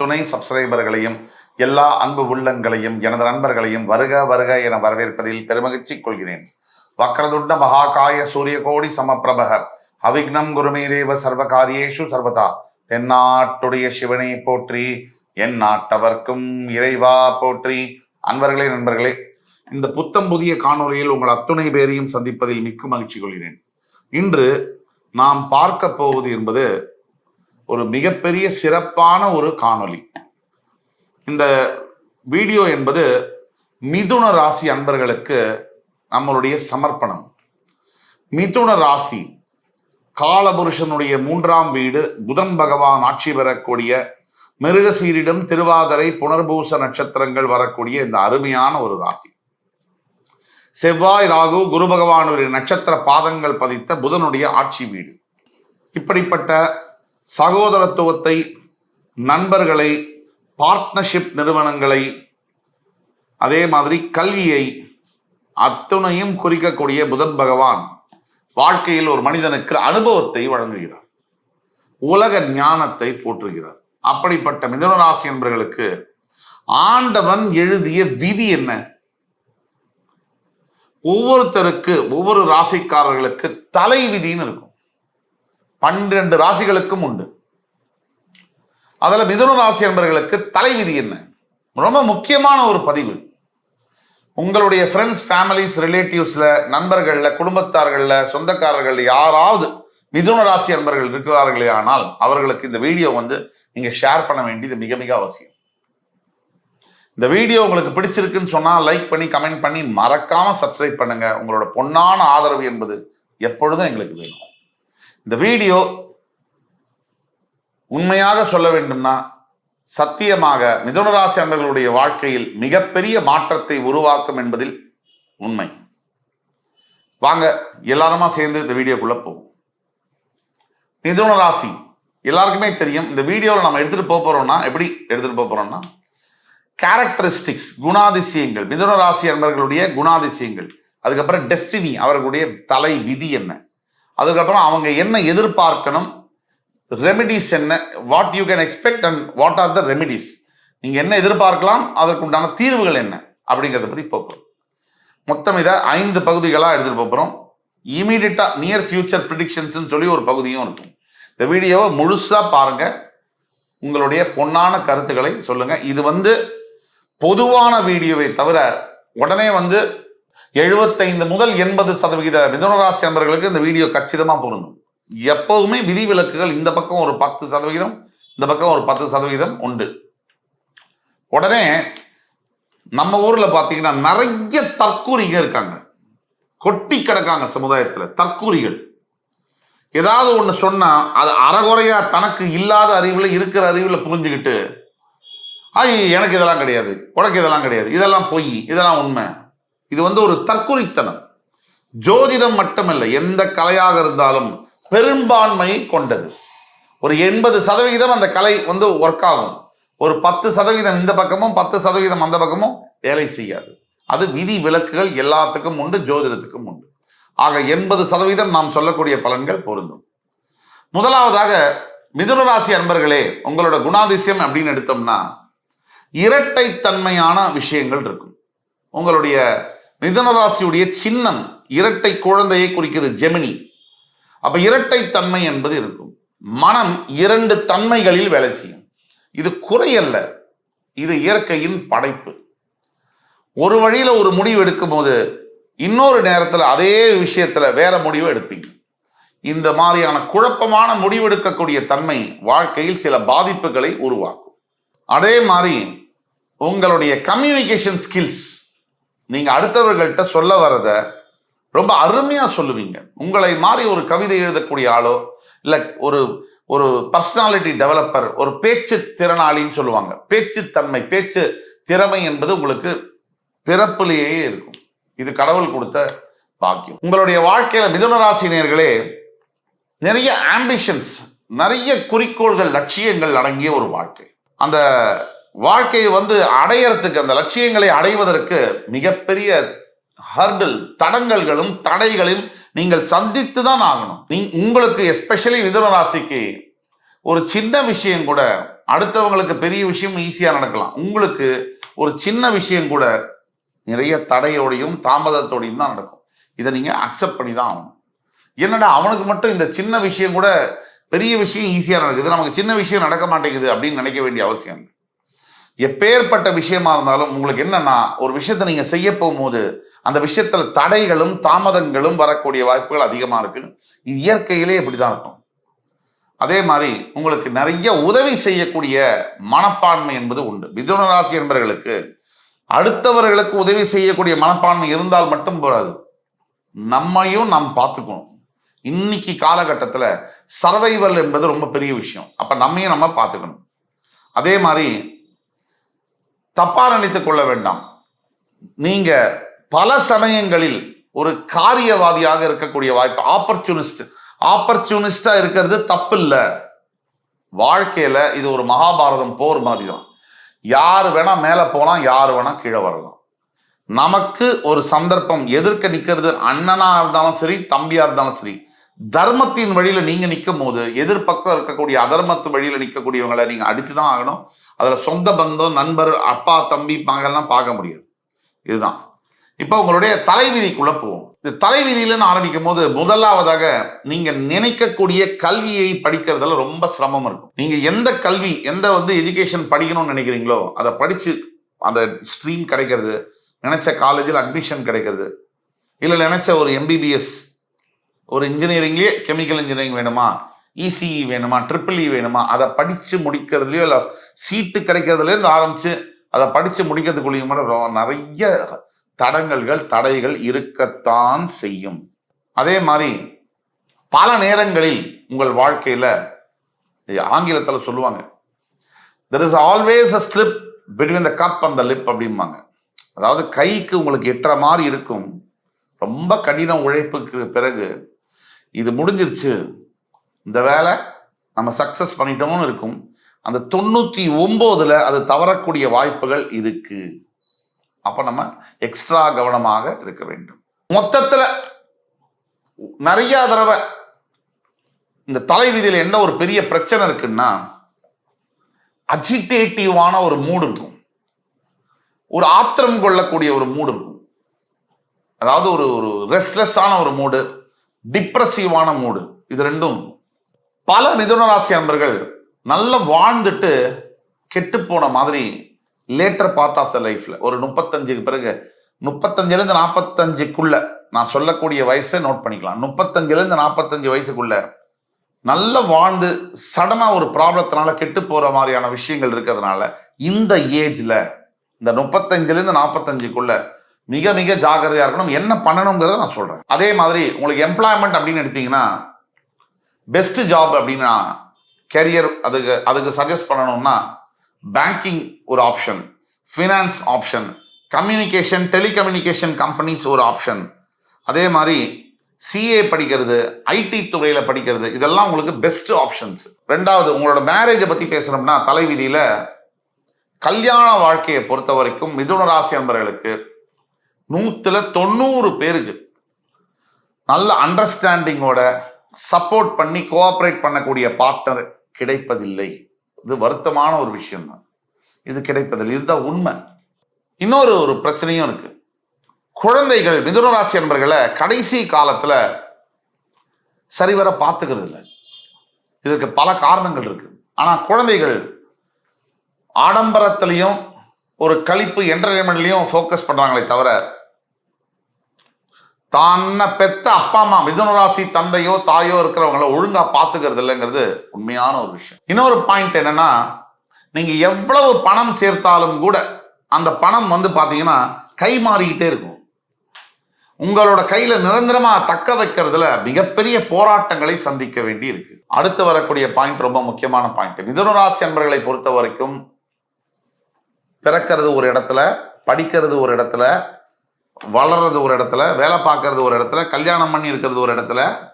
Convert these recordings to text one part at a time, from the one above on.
துணை சப்ஸ்கிரைபர்களையும் எல்லா அன்பு உள்ளங்களையும் எனது நண்பர்களையும் வருக வருக என வரவேற்பதில் பெருமகிழ்ச்சி கொள்கிறேன். வக்ரதுண்ட மகாகாய சூரியகோடி சமப்பிரபக அவிக்னம் குருமே தேவ சர்வகாரியேஷு சர்வதா தென்னாட்டுடைய சிவனை போற்றி என் நாட்டவர்க்கும் இறைவா போற்றி. அன்பர்களே நண்பர்களே இந்த புத்தம் புதிய காணொலியில் உங்கள் அத்துணை பேரையும் சந்திப்பதில் மிக்க மகிழ்ச்சி கொள்கிறேன். இன்று நாம் பார்க்க போவது என்பது ஒரு மிகப்பெரிய சிறப்பான ஒரு காணொளி. இந்த வீடியோ என்பது மிதுன ராசி அன்பர்களுக்கு நம்மளுடைய சமர்ப்பணம். மிதுன ராசி காலபுருஷனுடைய மூன்றாம் வீடு புதன் பகவான் ஆட்சி பெறக்கூடிய மிருகசீரிடம் திருவாதிரை புனர்பூச நட்சத்திரங்கள் வரக்கூடிய இந்த அருமையான ஒரு ராசி. செவ்வாய் ராகு குரு பகவானுடைய நட்சத்திர பாதங்கள் பதித்த புதனுடைய ஆட்சி வீடு. இப்படிப்பட்ட சகோதரத்துவத்தை நண்பர்களை பார்ட்னர்ஷிப் நிறுவனங்களை அதே மாதிரி கல்வியை அத்துணையும் குறிக்கக்கூடிய புதன் பகவான் வாழ்க்கையில் ஒரு மனிதனுக்கு அனுபவத்தை வழங்குகிறார். உலக ஞானத்தை போற்றுகிறார். அப்படிப்பட்ட மிதுனராசி என்பவர்களுக்கு ஆண்டவன் எழுதிய விதி என்ன? ஒவ்வொருத்தருக்கு ஒவ்வொரு ராசிக்காரர்களுக்கு தலை விதின்னு இருக்கும். பன்னிரண்டு ராசிகளுக்கும் உண்டு. அதில் மிதுன ராசி என்பர்களுக்கு தலை விதி என்ன? ரொம்ப முக்கியமான ஒரு பதிவு. உங்களுடைய ஃப்ரெண்ட்ஸ் ஃபேமிலிஸ் ரிலேட்டிவ்ஸில் நண்பர்களில் குடும்பத்தார்களில் சொந்தக்காரர்கள் யாராவது மிதுன ராசி அன்பர்கள் இருக்கிறார்களே ஆனால் அவர்களுக்கு இந்த வீடியோ வந்து நீங்கள் ஷேர் பண்ண வேண்டியது மிக மிக அவசியம். இந்த வீடியோ உங்களுக்கு பிடிச்சிருக்குன்னு சொன்னால் லைக் பண்ணி கமெண்ட் பண்ணி மறக்காமல் சப்ஸ்கிரைப் பண்ணுங்கள் உங்களோட பொன்னான ஆதரவு என்பது எப்பொழுதும் எங்களுக்கு வேணும். இந்த வீடியோ உண்மையாக சொல்ல வேண்டும்னா சத்தியமாக மிதுனராசி அன்பர்களுடைய வாழ்க்கையில் மிகப்பெரிய மாற்றத்தை உருவாக்கும் என்பதில் உண்மை. வாங்க எல்லாருமா சேர்ந்து இந்த வீடியோக்குள்ள போவோம். மிதுன ராசி எல்லாருக்குமே தெரியும் இந்த வீடியோவில் நம்ம எடுத்துட்டு போக போறோம்னா எப்படி எடுத்துட்டு போக போறோம்னா கேரக்டரிஸ்டிக்ஸ் குணாதிசயங்கள் மிதுன ராசி அன்பர்களுடைய குணாதிசயங்கள் அதுக்கப்புறம் டெஸ்டினி அவர்களுடைய தலை விதி என்ன? அதுக்கப்புறம் அவங்க என்ன எதிர்பார்க்கணும்? ரெமிடிஸ் என்ன? What you can expect and what are the remedies நீங்கள் என்ன எதிர்பார்க்கலாம்? அதற்குண்டான தீர்வுகள் என்ன? அப்படிங்கிறத பற்றி போகிறோம் மொத்தம் இதை ஐந்து பகுதிகளாக எடுத்துகிட்டு போகிறோம் இமீடியட்டாக நியர் ஃபியூச்சர் ப்ரிடிக்ஷன்ஸ்னு சொல்லி ஒரு பகுதியும் இருக்கும். இந்த வீடியோவை முழுசாக பாருங்கள் உங்களுடைய பொன்னான கருத்துக்களை சொல்லுங்கள் இது வந்து பொதுவான வீடியோவை தவிர உடனே வந்து எழுபத்தைந்து முதல் எண்பது சதவிகித மிதுனராசி நண்பர்களுக்கு இந்த வீடியோ கச்சிதமாக பொருந்தும் எப்போதுமே விதிவிலக்குகள் இந்த பக்கம் ஒரு பத்து சதவிகிதம் இந்த பக்கம் ஒரு பத்து சதவிகிதம் உண்டு. உடனே நம்ம ஊரில் பார்த்தீங்கன்னா நிறைய தற்கூரிக இருக்காங்க. கொட்டி கிடக்காங்க சமுதாயத்தில் தற்கூரிகள். ஏதாவது ஒன்று சொன்னால் அது அறகுறையாக தனக்கு இல்லாத அறிவில் இருக்கிற அறிவில் புரிஞ்சுக்கிட்டு ஐய் எனக்கு இதெல்லாம் கிடையாது உனக்கு இதெல்லாம் கிடையாது இதெல்லாம் பொய் இதெல்லாம் உண்மை. இது வந்து ஒரு தற்குறித்தனம். ஜோதிடம் மட்டுமல்ல எந்த கலையாக இருந்தாலும் பெரும்பான்மையை கொண்டது. ஒரு எண்பது சதவிகிதம் அந்த கலை வந்து ஒர்க் ஆகும். ஒரு பத்து சதவீதம் இந்த பக்கமும் பத்து சதவீதம் அந்த பக்கமும் வேலை செய்யாது. அது விதி விலக்குகள் எல்லாத்துக்கும் உண்டு ஜோதிடத்துக்கும் உண்டு. ஆக எண்பது சதவீதம் நாம் சொல்லக்கூடிய பலன்கள் பொருந்தும். முதலாவதாக மிதுன ராசி அன்பர்களே உங்களோட குணாதிசயம் அப்படின்னு எடுத்தோம்னா இரட்டைத்தன்மையான விஷயங்கள் இருக்கும். உங்களுடைய மிதன ராசியுடைய சின்னம் இரட்டை குழந்தையை குறிக்கிறது ஜெமினி. அப்ப இரட்டைத்தன்மை என்பது இருக்கும். மனம் இரண்டு தன்மைகளில் வேலை செய்யும். இது குறையல்ல. இது இயற்கையின் படைப்பு. ஒரு வழியில ஒரு முடிவு எடுக்கும் போது இன்னொரு நேரத்தில் அதே விஷயத்துல வேற முடிவு எடுப்பீங்க. இந்த மாதிரியான குழப்பமான முடிவெடுக்கக்கூடிய தன்மை வாழ்க்கையில் சில பாதிப்புகளை உருவாக்கும். அதே மாதிரி உங்களுடைய கம்யூனிகேஷன் ஸ்கில்ஸ் நீங்க அடுத்தவர்கள்ட்ட சொல்ல வரத ரொம்ப அருமையா சொல்லுவீங்க. உங்களை மாதிரி ஒரு கவிதை எழுதக்கூடிய ஆளோ இல்ல ஒரு ஒரு பர்சனாலிட்டி டெவலப்பர் ஒரு பேச்சு திறனாளின்னு சொல்லுவாங்க. பேச்சு தன்மை பேச்சு திறமை என்பது உங்களுக்கு பிறப்பிலேயே இருக்கும். இது கடவுள் கொடுத்த பாக்கியம். உங்களுடைய வாழ்க்கையில மிதுனராசினியர்களே நிறைய ஆம்பிஷன்ஸ் நிறைய குறிக்கோள்கள் லட்சியங்கள் அடங்கிய ஒரு வாழ்க்கை. அந்த வாழ்க்கையை வந்து அடையறதுக்கு அந்த லட்சியங்களை அடைவதற்கு மிகப்பெரிய ஹர்டில் தடங்கல்களும் தடைகளையும் நீங்கள் சந்தித்து தான் ஆகணும். நீ உங்களுக்கு எஸ்பெஷலி மிதுன ராசிக்கு ஒரு சின்ன விஷயம் கூட அடுத்தவங்களுக்கு பெரிய விஷயம் ஈஸியாக நடக்கலாம். உங்களுக்கு ஒரு சின்ன விஷயம் கூட நிறைய தடையோடையும் தாமதத்தோடையும் தான் நடக்கும். இதை நீங்கள் அக்செப்ட் பண்ணி தான் ஆகணும். என்னடா அவனுக்கு மட்டும் இந்த சின்ன விஷயம் கூட பெரிய விஷயம் ஈஸியாக நடக்குது. நமக்கு சின்ன விஷயம் நடக்க மாட்டேங்குது அப்படின்னு நினைக்க வேண்டிய அவசியம் எப்பேற்பட்ட விஷயமா இருந்தாலும் உங்களுக்கு என்னன்னா ஒரு விஷயத்தை நீங்க செய்ய போகும்போது அந்த விஷயத்துல தடைகளும் தாமதங்களும் வரக்கூடிய வாய்ப்புகள் அதிகமா இருக்கு. இது இயற்கையிலே இப்படிதான் இருக்கும். அதே மாதிரி உங்களுக்கு நிறைய உதவி செய்யக்கூடிய மனப்பான்மை என்பது உண்டு. மிதுனராசி என்பவர்களுக்கு அடுத்தவர்களுக்கு உதவி செய்யக்கூடிய மனப்பான்மை இருந்தால் மட்டும் போராது நம்மையும் நாம் பார்த்துக்கணும். இன்னைக்கு காலகட்டத்தில் சர்வைவல் என்பது ரொம்ப பெரிய விஷயம். அப்ப நம்மையும் நம்ம பார்த்துக்கணும். அதே மாதிரி தப்பா நினைத்துக் கொள்ள வேண்டாம். நீங்க பல சமயங்களில் ஒரு காரியவாதியாக இருக்கக்கூடிய வாய்ப்பு ஆப்பர்ச்சுனிஸ்ட் ஆப்பர்ச்சுனிஸ்டா இருக்கிறது தப்பு இல்லை வாழ்க்கையில இது ஒரு மகாபாரதம் போர் மாதிரி தான் யார் வேணா மேல போகலாம் யார் வேணா கீழே வரலாம். நமக்கு ஒரு சந்தர்ப்பம் எதிர்க்க நிற்கிறது அண்ணனா இருந்தாலும் சரி தம்பியா இருந்தாலும் சரி தர்மத்தின் வழியில நீங்க நிற்கும் போது எதிர்பக்கம் இருக்கக்கூடிய அதர்மத்து வழியில நிற்கக்கூடியவங்களை நீங்க அடிச்சுதான் ஆகணும். அதில் சொந்த பந்தம் நண்பர் அப்பா தம்பி மகள்லாம் பார்க்க முடியாது. இதுதான். இப்போ உங்களுடைய தலைவிதிக்குள்ள போவோம். இந்த தலைவிதியிலன்னு ஆரம்பிக்கும் போது முதலாவதாக நீங்கள் நினைக்கக்கூடிய கல்வியை படிக்கிறதுல ரொம்ப சிரமம் இருக்கும். நீங்கள் எந்த கல்வி எந்த வந்து எஜுகேஷன் படிக்கணும்னு நினைக்கிறீங்களோ அதை படித்து அந்த ஸ்ட்ரீம் கிடைக்கிறது நினைச்ச காலேஜில் அட்மிஷன் கிடைக்கிறது இல்லை நினைச்ச ஒரு எம்பிபிஎஸ் ஒரு இன்ஜினியரிங்லேயே கெமிக்கல் இன்ஜினியரிங் வேணுமா? இசிஇ வேணுமா ட்ரிபிள் இ e வேணுமா அதை படித்து முடிக்கிறதுலையோ இல்லை சீட்டு கிடைக்கிறதுலேருந்து ஆரம்பித்து அதை படித்து முடிக்கிறதுக்குள்ளேயும் கூட நிறைய தடங்கல்கள் தடைகள் இருக்கத்தான் செய்யும். அதே மாதிரி பல நேரங்களில் உங்கள் வாழ்க்கையில் ஆங்கிலத்தில் சொல்லுவாங்க there is always a slip between the cup and the lip அப்படிம்பாங்க. அதாவது கைக்கு உங்களுக்கு எட்டுற மாதிரி இருக்கும். ரொம்ப கடின உழைப்புக்கு பிறகு இது முடிஞ்சிருச்சு இந்த வேலை நம்ம சக்சஸ் பண்ணிட்டோம்னு இருக்கும். அந்த தொண்ணூத்தி ஒன்பதுல அது தவறக்கூடிய வாய்ப்புகள் இருக்கு. அப்ப நம்ம எக்ஸ்ட்ரா கவனமாக இருக்க வேண்டும். மொத்தத்துல நிறைய தடவை இந்த தலைவிதியில் என்ன ஒரு பெரிய பிரச்சனை இருக்குன்னா அஜிடேட்டிவான ஒரு மூடு இருக்கும். ஒரு ஆத்திரம் கொள்ளக்கூடிய ஒரு மூடு இருக்கும். அதாவது ஒரு ஒரு ரெஸ்ட்லெஸ்ஸான ஒரு மூடு டிப்ரெசிவான மூடு இது ரெண்டும் பல மிதுன ராசி அன்பர்கள் நல்லா வாழ்ந்துட்டு கெட்டு போன மாதிரி லேட்டர் பார்ட் ஆஃப் த லைஃப்ல ஒரு முப்பத்தஞ்சுக்கு பிறகு முப்பத்தஞ்சுலேருந்து நாற்பத்தஞ்சுக்குள்ள நான் சொல்லக்கூடிய வயசை நோட் பண்ணிக்கலாம். முப்பத்தஞ்சுலேருந்து நாற்பத்தஞ்சு வயசுக்குள்ள நல்லா வாழ்ந்து சடனாக ஒரு ப்ராப்ளத்தினால கெட்டு போகிற மாதிரியான விஷயங்கள் இருக்கிறதுனால இந்த ஏஜில் இந்த முப்பத்தஞ்சுலேருந்து நாற்பத்தஞ்சுக்குள்ள மிக மிக ஜாகிரதையாக இருக்கணும். என்ன பண்ணணுங்கிறத நான் சொல்கிறேன் அதே மாதிரி உங்களுக்கு எம்ப்ளாய்மெண்ட் அப்படின்னு எடுத்தீங்கன்னா பெஸ்ட் ஜாப் அப்படின்னா கெரியர் அதுக்கு அதுக்கு சஜஸ்ட் பண்ணணும்னா பேங்கிங் ஒரு option finance option communication telecommunication companies ஒரு ஆப்ஷன் அதே மாதிரி சிஏ படிக்கிறது ஐடி துறையில் படிக்கிறது இதெல்லாம் உங்களுக்கு பெஸ்ட் ஆப்ஷன்ஸ் ரெண்டாவது உங்களோட மேரேஜை பற்றி பேசுனோம்னா தலைவிதியில் கல்யாண வாழ்க்கையை பொறுத்த வரைக்கும் மிதுன ராசி நண்பர்களுக்கு நூற்றில் தொண்ணூறு பேருக்கு நல்ல அண்டர்ஸ்டாண்டிங்கோட சப்போர்ட் பண்ணி கோஆப்ரேட் பண்ணக்கூடிய பார்ட்னர் கிடைப்பதில்லை. இது வருத்தமான ஒரு விஷயம்தான். இது கிடைப்பதில்லை. இதுதான் உண்மை. இன்னொரு ஒரு பிரச்சனையும் இருக்கு. குழந்தைகள் மிதுன ராசி என்பர்களை கடைசி காலத்தில் சரிவர பார்த்துக்கிறது இல்லை இதற்கு பல காரணங்கள் இருக்கு. ஆனால் குழந்தைகள் ஆடம்பரத்திலையும் ஒரு கழிப்பு என்டர்டைன்மெண்ட்லையும் ஃபோக்கஸ் பண்ணுறாங்களே தவிர தன்னை பெத்த அப்பா அம்மா மிதுன ராசி தந்தையோ தாயோ இருக்கிறவங்கள ஒழுங்கா பாத்துக்கிறது இல்லைங்கிறது உண்மையான ஒரு விஷயம். இன்னொரு பாயிண்ட் என்னன்னா நீங்க எவ்வளவு பணம் சேர்த்தாலும் கூட அந்த பணம் வந்து பாத்தீங்கன்னா கை மாறிக்கிட்டே இருக்கும். உங்களோட கையில நிரந்தரமா தக்க வைக்கிறதுல மிகப்பெரிய போராட்டங்களை சந்திக்க வேண்டி இருக்கு அடுத்து வரக்கூடிய பாயிண்ட் ரொம்ப முக்கியமான பாயிண்ட் மிதுன ராசி அன்பர்களை பொறுத்த வரைக்கும் பிறக்கிறது ஒரு இடத்துல படிக்கிறது ஒரு இடத்துல வளர்றது ஒரு இடத்துல வேலை பார்க்கறது ஒரு இடத்துல கல்யாணம் பண்ணி இருக்கிறது ஒரு இடத்துல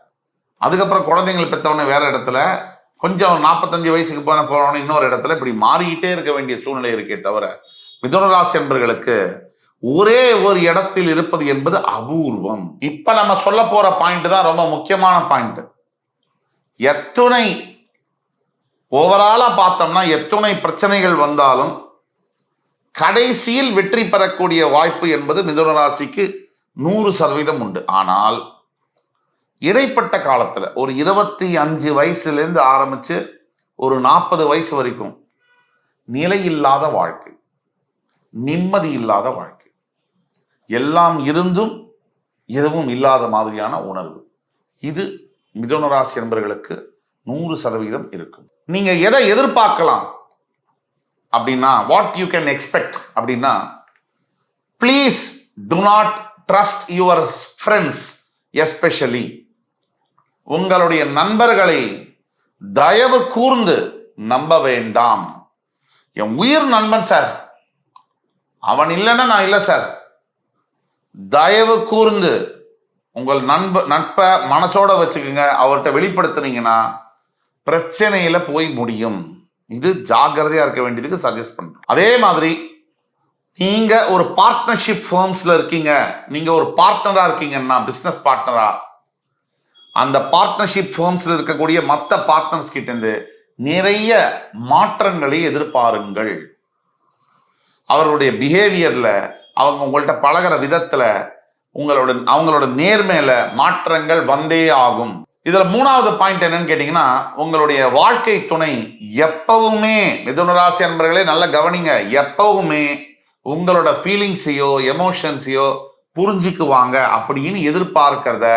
அதுக்கப்புறம் குழந்தைங்களை பெற்றவொடனே வேற இடத்துல கொஞ்சம் நாற்பத்தஞ்சு வயசுக்கு போன போறவன இன்னொரு இடத்துல இப்படி மாறிக்கிட்டே இருக்க வேண்டிய சூழ்நிலை இருக்கே தவிர மிதுனராசி என்பர்களுக்கு ஒரே ஒரு இடத்தில் இருப்பது என்பது அபூர்வம். இப்ப நம்ம சொல்ல போற பாயிண்ட் தான் ரொம்ப முக்கியமான பாயிண்ட் எத்துணை ஓவராலா பார்த்தோம்னா எத்துணை பிரச்சனைகள் வந்தாலும் கடைசியில் வெற்றி பெறக்கூடிய வாய்ப்பு என்பது மிதுன ராசிக்கு நூறு சதவீதம் உண்டு. ஆனால் இடைப்பட்ட காலத்தில் ஒரு இருபத்தி அஞ்சு வயசுலேருந்து ஆரம்பித்து ஒரு நாற்பது வயசு வரைக்கும் நிலையில்லாத வாழ்க்கை நிம்மதி இல்லாத வாழ்க்கை. எல்லாம் இருந்தும் எதுவும் இல்லாத மாதிரியான உணர்வு. இது மிதுன ராசி என்பவர்களுக்கு நூறு சதவீதம் இருக்கும். நீங்கள் எதை எதிர்பார்க்கலாம்? அப்படின்னா வாட் யூ கேன் எக்ஸ்பெக்ட் அப்படின்னா please do not trust your friends especially உங்களுடைய நண்பர்களை தயவு கூர்ந்து நம்ப வேண்டாம். என் உயிர் நண்பன் சார் அவன் இல்லைன்னா நான் இல்லை சார் தயவு கூர்ந்து உங்கள் நண்ப நட்பை மனசோட வச்சுக்கோங்க. அவர்கிட்ட வெளிப்படுத்துனீங்கன்னா பிரச்சனையில போய் முடியும். இது ஜாகிரதையா இருக்க வேண்டியதுக்கு சஜஸ்ட் பண்றேன் அதே மாதிரி நீங்க ஒரு பார்ட்னர்ஷிப் ஃபேர்ம்ஸ்ல இருக்கீங்க. நீங்க ஒரு பார்ட்னரா இருக்கீங்கன்னா பிசினஸ் பார்ட்னரா அந்த பார்ட்னர்ஷிப் ஃபேர்ம்ஸ்ல இருக்கக்கூடிய மற்ற பார்ட்னர்ஸ் கிட்ட இருந்து நிறைய மாற்றங்களை எதிர்பாருங்கள். அவர்களுடைய பிஹேவியர்ல அவங்க உங்கள்கிட்ட பழகுற விதத்துல உங்களோட அவங்களோட நேர்மையில மாற்றங்கள் வந்தே ஆகும். இதுல மூணாவது பாயிண்ட் என்னன்னு கேட்டீங்கன்னா உங்களுடைய வாழ்க்கை துணை எப்பவுமே மிதுனராசி அன்பர்களே நல்லா கவனிங்க. எப்பவுமே உங்களோட ஃபீலிங்ஸையோ எமோஷன்ஸையோ புரிஞ்சுக்குவாங்க அப்படின்னு எதிர்பார்க்கிறத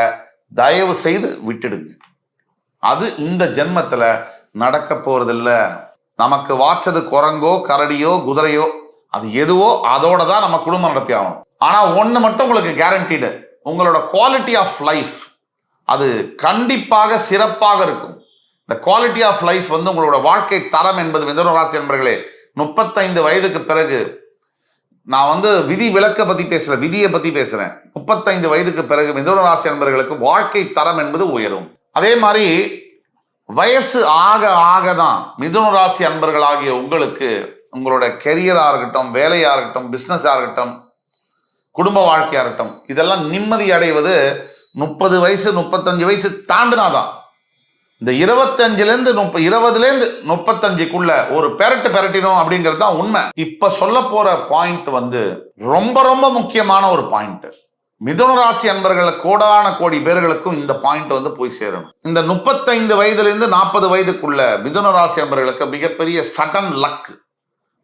தயவு செய்து விட்டுடுங்க. அது இந்த ஜென்மத்துல நடக்க போறதில்ல. நமக்கு வாச்சது குரங்கோ கரடியோ குதிரையோ அது எதுவோ அதோட தான் நம்ம குடும்பம் நடத்தி ஆகணும். ஆனா ஒன்று மட்டும் உங்களுக்கு கேரண்டீடு உங்களோட குவாலிட்டி ஆஃப் லைஃப் அது கண்டிப்பாக சிறப்பாக இருக்கும். இந்த குவாலிட்டி ஆஃப் லைஃப் வந்து உங்களோட வாழ்க்கை தரம் என்பது மிதன ராசி நண்பர்களே முப்பத்தைந்து வயதுக்கு பிறகு நான் வந்து விதி விளக்க பற்றி பேசுகிறேன் விதியை பற்றி பேசுகிறேன் முப்பத்தைந்து வயதுக்கு பிறகு மிதன ராசி நண்பர்களுக்கு வாழ்க்கை தரம் என்பது உயரும். அதே மாதிரி வயசு ஆக ஆக தான் மிதுன ராசி அன்பர்களாகிய உங்களுக்கு உங்களோட கெரியராக இருக்கட்டும் வேலையாக இருக்கட்டும் பிஸ்னஸாக இருக்கட்டும் குடும்ப வாழ்க்கையாக இருக்கட்டும் இதெல்லாம் நிம்மதி அடைவது முப்பது வயசு முப்பத்தஞ்சு வயசு தாண்டினாதான். இந்த இருபத்தஞ்சுலேருந்து முப்ப இருபதுலேருந்து முப்பத்தஞ்சுக்குள்ள ஒரு பெரட்டு பெரட்டினோம் அப்படிங்கிறது தான் உண்மை. இப்போ சொல்ல போகிற பாயிண்ட் வந்து ரொம்ப ரொம்ப முக்கியமான ஒரு பாயிண்ட் மிதுன ராசி அன்பர்களை கோடான கோடி பேர்களுக்கும் இந்த பாயிண்ட் வந்து போய் சேரணும். இந்த முப்பத்தைந்து வயதுலேருந்து நாற்பது வயதுக்குள்ள மிதுன ராசி அன்பர்களுக்கு மிகப்பெரிய சடன் லக்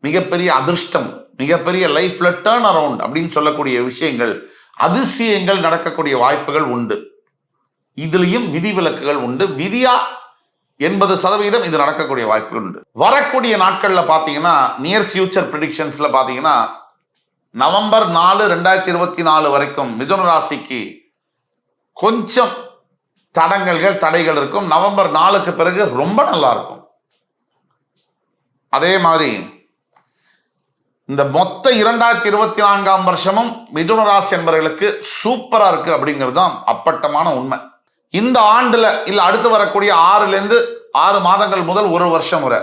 மிகப்பெரிய அதிர்ஷ்டம் மிகப்பெரிய லைஃப்ல டேர்ன் அரவுண்ட் அப்படின்னு சொல்லக்கூடிய விஷயங்கள் அதிசயங்கள் நடக்கக்கூடிய வாய்ப்புகள் உண்டு. இதுலேயும் விதிவிலக்குகள் உண்டு. விதியா எண்பது சதவீதம் இது நடக்கக்கூடிய வாய்ப்புகள் உண்டு. வரக்கூடிய நாட்களில் பார்த்தீங்கன்னா நியர் ஃபியூச்சர் ப்ரிடிக்ஷன்ஸில் பார்த்தீங்கன்னா நவம்பர் நாலு ரெண்டாயிரத்தி இருபத்தி நாலு வரைக்கும் மிதுன ராசிக்கு கொஞ்சம் தடங்கல்கள் தடைகள் இருக்கும். நவம்பர் நாலுக்கு பிறகு ரொம்ப நல்லா இருக்கும். அதே மாதிரி இந்த மொத்த இரண்டாயிரத்தி இருபத்தி நான்காம் வருஷமும் மிதுன ராசி என்பவர்களுக்கு சூப்பரா இருக்கு அப்படிங்கிறது தான் அப்பட்டமான உண்மை. இந்த ஆண்டுல இல்ல அடுத்து வரக்கூடிய ஆறுலேருந்து ஆறு மாதங்கள் முதல் ஒரு வருஷம் வரை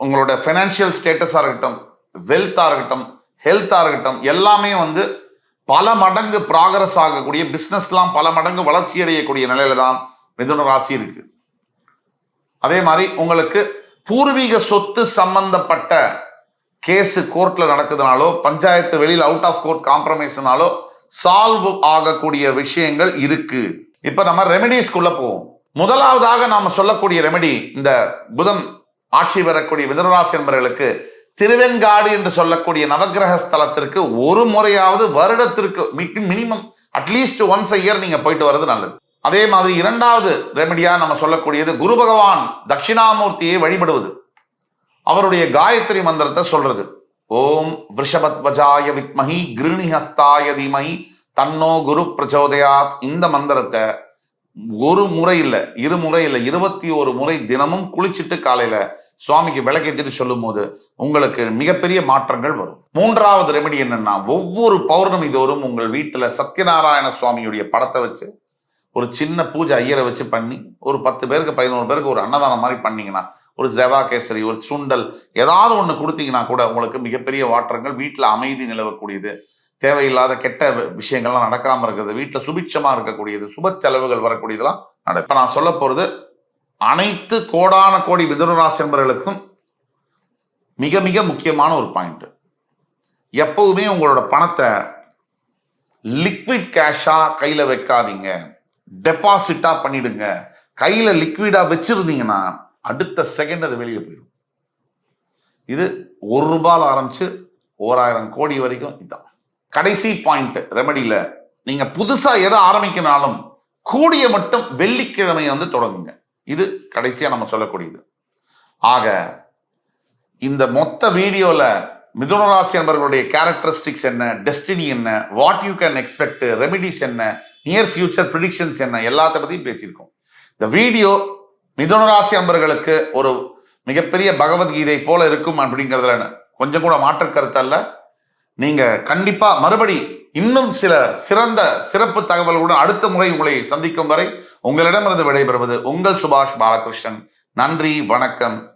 உங்களோட ஃபினான்ஷியல் ஸ்டேட்டஸாக இருக்கட்டும் வெல்த்தாக இருக்கட்டும் ஹெல்த்தாக இருக்கட்டும் எல்லாமே வந்து பல மடங்கு ப்ராகரஸ் ஆகக்கூடிய பிஸ்னஸ்லாம் பல மடங்கு வளர்ச்சி அடையக்கூடிய நிலையில தான் மிதுன ராசி இருக்கு. அதே மாதிரி உங்களுக்கு பூர்வீக சொத்து சம்பந்தப்பட்ட கேஸு கோர்ட்ல நடக்குதுனாலோ பஞ்சாயத்து வெளியில் அவுட் ஆஃப் கோர்ட் காம்ப்ரமைஸ்னாலோ சால்வ் ஆகக்கூடிய விஷயங்கள் இருக்கு. இப்ப நம்ம ரெமெடிஸ்க்குள்ள போவோம். முதலாவதாக நாம சொல்லக்கூடிய ரெமெடி இந்த புதன் ஆட்சி பெறக்கூடிய மிதனராசி என்பவர்களுக்கு திருவெண்காடு என்று சொல்லக்கூடிய நவக்கிரக ஸ்தலத்திற்கு ஒரு முறையாவது வருடத்திற்கு மினிமம் அட்லீஸ்ட் ஒன்ஸ் இயர் நீங்க போயிட்டு வர்றது நல்லது. அதே மாதிரி இரண்டாவது ரெமெடியா நம்ம சொல்லக்கூடியது குரு பகவான் தட்சிணாமூர்த்தியை வழிபடுவது. அவருடைய காயத்ரி மந்திரத்தை சொல்றது. ஓம் விஷபத்வஜாய வித்மஹி கிருணிஹஸ்தாய தீமஹி தன்னோ குரு பிரச்சோதயாத். இந்த மந்திரத்தை ஒரு முறை இல்லை இரு முறை இல்லை இருபத்தி ஒரு முறை தினமும் குளிச்சுட்டு காலையில சுவாமிக்கு விளக்கேற்றிட்டு சொல்லும் போது உங்களுக்கு மிகப்பெரிய மாற்றங்கள் வரும். மூன்றாவது ரெமெடி என்னன்னா ஒவ்வொரு பௌர்ணமி தோறும் உங்கள் வீட்டில் சத்யநாராயண சுவாமியுடைய படத்தை வச்சு ஒரு சின்ன பூஜை ஐயரை வச்சு பண்ணி ஒரு பத்து பேருக்கு பதினோரு பேருக்கு ஒரு அன்னதானம் மாதிரி பண்ணீங்கன்னா ஒரு ஜெவா கேசரி ஒரு சுண்டல் ஏதாவது ஒன்று கொடுத்தீங்கன்னா கூட உங்களுக்கு மிகப்பெரிய மாற்றங்கள் வீட்டில் அமைதி நிலவக்கூடியது. தேவையில்லாத கெட்ட விஷயங்கள்லாம் நடக்காமல் இருக்கிறது வீட்டில் சுபிட்சமாக இருக்கக்கூடியது சுப செலவுகள் வரக்கூடியதெல்லாம் நட இப்போ நான் சொல்ல போகிறது அனைத்து கோடான கோடி மிதுன மிக மிக முக்கியமான ஒரு பாயிண்ட். எப்பவுமே உங்களோட பணத்தை லிக்விட் கேஷாக கையில் வைக்காதீங்க. டெபாசிட்டாக பண்ணிடுங்க. கையில் லிக்விடாக வச்சுருந்தீங்கன்னா அடுத்த செகண்ட் அது வெளியே போயிடும். இது ஒரு ரூபாயில் ஆரம்பிச்சு ஓராயிரம் கோடி வரைக்கும் இதுதான் கடைசி பாயிண்ட் ரெமடியில் நீங்க புதுசா எதை ஆரம்பிக்கனாலும் கூடிய மட்டும் வெள்ளிக்கிழமை வந்து தொடங்குங்க. இது கடைசியா நம்ம சொல்லக்கூடியது. ஆக இந்த மொத்த வீடியோல மிதுனராசி நண்பர்களுடைய கேரக்டரிஸ்டிக்ஸ் என்ன டெஸ்டினி என்ன what you can expect remedies என்ன நியர் ஃபியூச்சர் ப்ரிடிக்ஷன்ஸ் என்ன எல்லாத்த பத்தியும் பேசியிருக்கோம். இந்த வீடியோ மிதுனராசி அன்பர்களுக்கு ஒரு மிகப்பெரிய பகவத்கீதை போல இருக்கும் அப்படிங்கிறதுல கொஞ்சம் கூட மாற்று கருத்தல்ல நீங்க கண்டிப்பா மறுபடி இன்னும் சில சிறந்த சிறப்பு தகவல்களுடன் அடுத்த முறை உங்களை சந்திக்கும் வரை உங்களிடமிருந்து விடைபெறுவது உங்கள் சுபாஷ் பாலகிருஷ்ணன். நன்றி வணக்கம்.